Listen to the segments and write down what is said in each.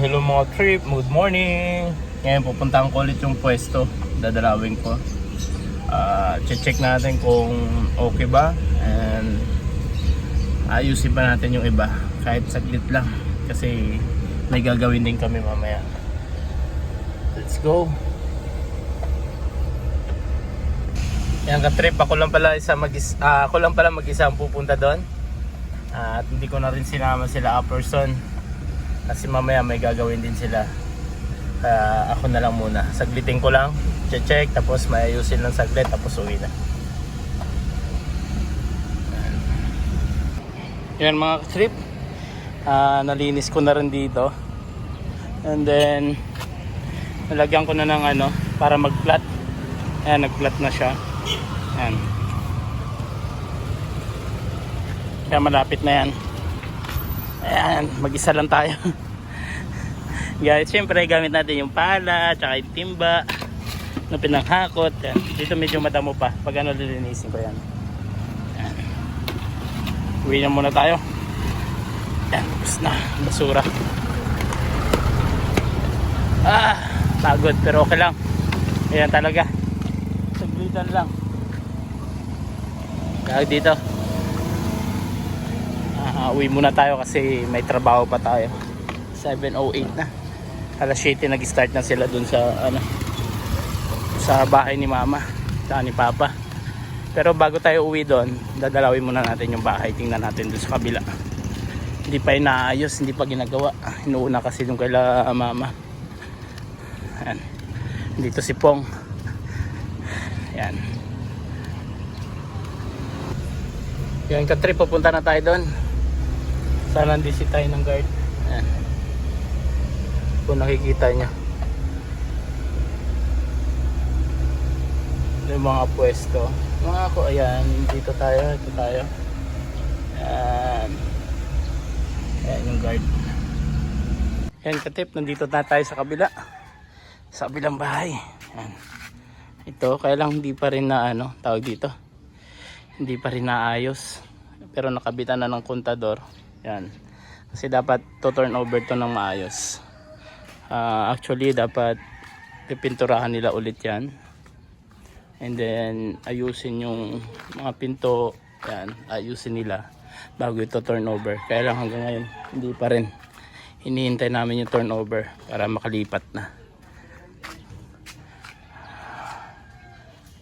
hello mga trip, good morning! Ngayon pupuntahan ko ulit yung pwesto, dadalawin ko. Ah, check natin kung okay ba and ayusin pa natin yung iba kahit saglit lang kasi may gagawin din kami mamaya. Let's go! Yan ka-trip, ako lang pala isa mag ah, ako lang pala mag-isa ang pupunta doon. at hindi ko na rin sinama sila a person kasi mamaya may gagawin din sila. Kaya ako na lang muna. Saglitin ko lang, check tapos may ayusin lang saglit tapos uwi na. Yan mga trip. Ah, nalinis ko na rin dito. And then nalagyan ko na ng ano para mag-flat. Ayan, nag-flat na siya. Ayan. Kaya malapit na yan. Ayan, mag-isa lang tayo. Guys, syempre gamit natin yung pala, tsaka yung timba, na pinanghakot. Yan. Dito medyo madamo pa. Pag ano lilinisin ko yan. Ayan. Uwi na muna tayo. Yan, tapos na. Basura. Ah, pagod pero okay lang. Ayan talaga. Saglitan lang. Kaya dito. Ah, uwi muna tayo kasi may trabaho pa tayo. 7.08 na. Alas 7 nag-start na sila dun sa ano sa bahay ni mama sa ni papa. Pero bago tayo uwi doon, dadalawin muna natin yung bahay. Tingnan natin dun sa kabila. Hindi pa inaayos, hindi pa ginagawa. Inuuna kasi yung kaila mama. Ayan. Dito si Pong. Yan ka-trip, pupunta na tayo doon. Sana hindi si tayo ng guard. Ayan. Kung nakikita nyo. Yung mga pwesto. Mga ako, ayan. Dito tayo, dito tayo. Ayan. Ayan yung guard. Yan ka-trip, nandito na tayo sa kabila. Sa kabilang bahay. Ayan. Ito, kaya lang hindi pa rin na ano, tawag dito. Hindi pa rin naayos. Pero nakabitan na ng kontador. Yan. Kasi dapat to turn over to ng maayos. Ah, actually, dapat pipinturahan nila ulit yan. And then, ayusin yung mga pinto. Yan, ayusin nila bago ito turnover. Kaya lang hanggang ngayon, hindi pa rin. Hinihintay namin yung turnover para makalipat na.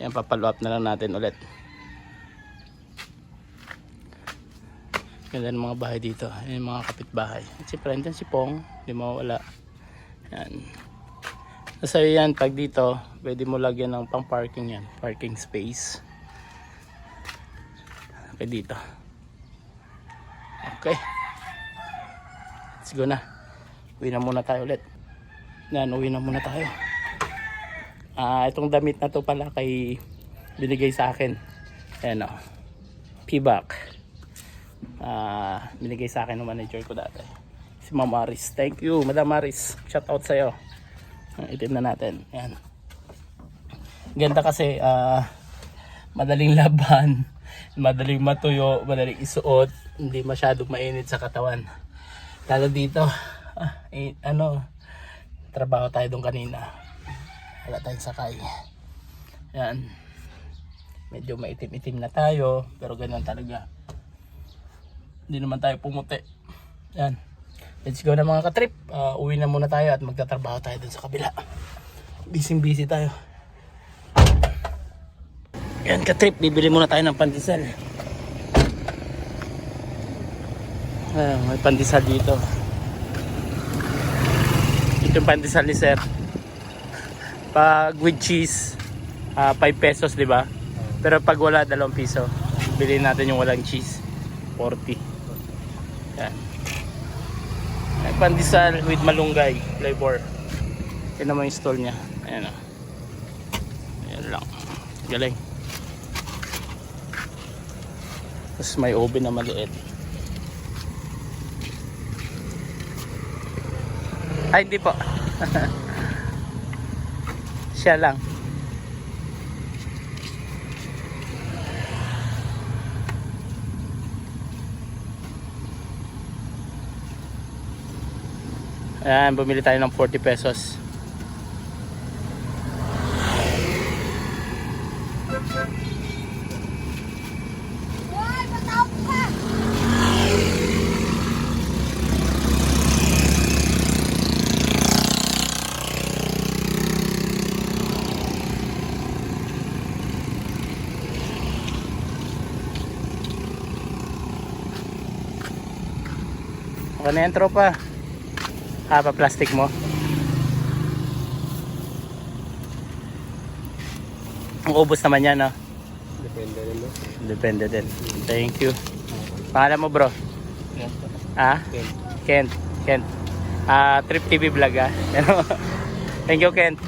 Yan, papalo na lang natin ulit. Ganda ng mga bahay dito. Yan yung mga kapitbahay. At siyempre, andyan si Pong. Hindi mawala. Yan. Nasa yan, pag dito, pwede mo lagyan ng pang parking yan. Parking space. Okay, dito. Okay. Let's go na. Uwi na muna tayo ulit. Yan, uwi na muna tayo. Ah, itong damit na to pala kay binigay sa akin. Ayan o. P-back. Ah, binigay sa akin ng manager ko dati. Si Ma'am Aris. Thank you, Madam Aris. Shout out sa iyo. Itim na natin. Ayan. Ganda kasi ah madaling laban, madaling matuyo, madaling isuot, hindi masyadong mainit sa katawan. Lalo dito, ah, eh, ano, trabaho tayo doon kanina. Wala tayong sakay. Yan. Medyo maitim-itim na tayo, pero ganyan talaga. Hindi naman tayo pumuti. Yan. Let's go na mga katrip. Uh, uwi na muna tayo at magtatrabaho tayo dun sa kabila. Busy-busy tayo. Yan katrip, bibili muna tayo ng pandesal. Ah, may pandesal dito. Ito yung pandesal ni sir. Pag with cheese, ah, 5 pesos, di ba? Pero pag wala, 2 piso. Bilhin natin yung walang cheese. 40. Yan. Pandesal with malunggay flavor. Yan naman yung stall niya. Ayan o. Ayan lang. Galing. Tapos may oven na maliit. Ay, hindi po. Siya lang. Ayan, bumili tayo ng 40 pesos. Na yan, tropa. Ah, pa-plastic mo. Ang ubos naman yan, no? Depende rin no? Depende din. Thank you. Pangalan mo, bro? Ah? Ken. Kent. Kent. Ah, Trip TV vlog, ah. Thank you, Kent.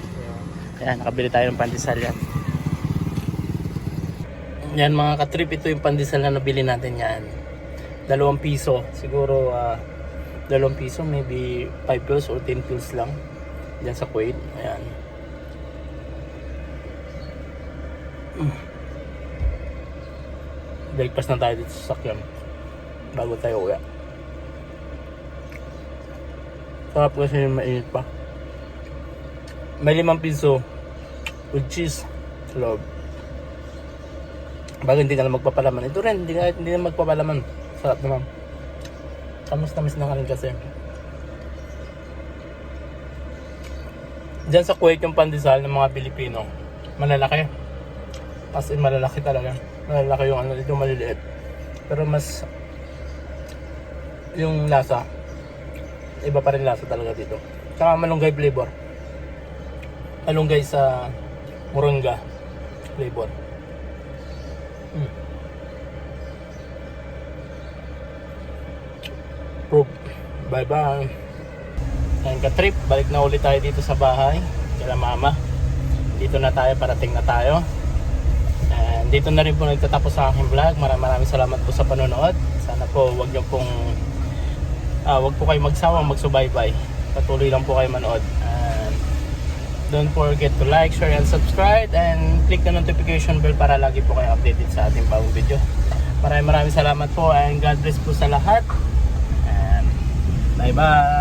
Yan, nakabili tayo ng pandesal yan. Yan mga katrip, ito yung pandesal na nabili natin yan. Dalawang piso. Siguro, ah, dalawang piso, maybe 5 pills or 10 pills lang. Diyan sa Kuwait. Ayan. Breakfast na tayo dito sa sakyan. Bago tayo uwi. Sarap kasi mainit pa. May limang piso with cheese loob. Bago hindi ka na magpapalaman. Ito rin, hindi, kahit hindi na magpapalaman. Sarap naman. Tamis-tamis na ka rin kasi. Diyan sa Kuwait yung pandesal ng mga Pilipino. Malalaki. As in malalaki talaga. Malalaki yung ano, ito maliliit. Pero mas yung lasa iba pa rin lasa talaga dito. Tsaka malunggay flavor. Malunggay sa moringa flavor. Mm. Bye bye. Ayan ka trip, balik na ulit tayo dito sa bahay. Kila mama. Dito na tayo, parating na tayo. And dito na rin po nagtatapos ang aking vlog. Maraming maraming salamat po sa panonood. Sana po wag niyo pong ah, wag po kayo magsawang magsubaybay. Patuloy lang po kayo manood. And don't forget to like, share, and subscribe. And click the notification bell para lagi po kayo updated sa ating bagong video. Maraming maraming salamat po and God bless po sa lahat. And bye bye!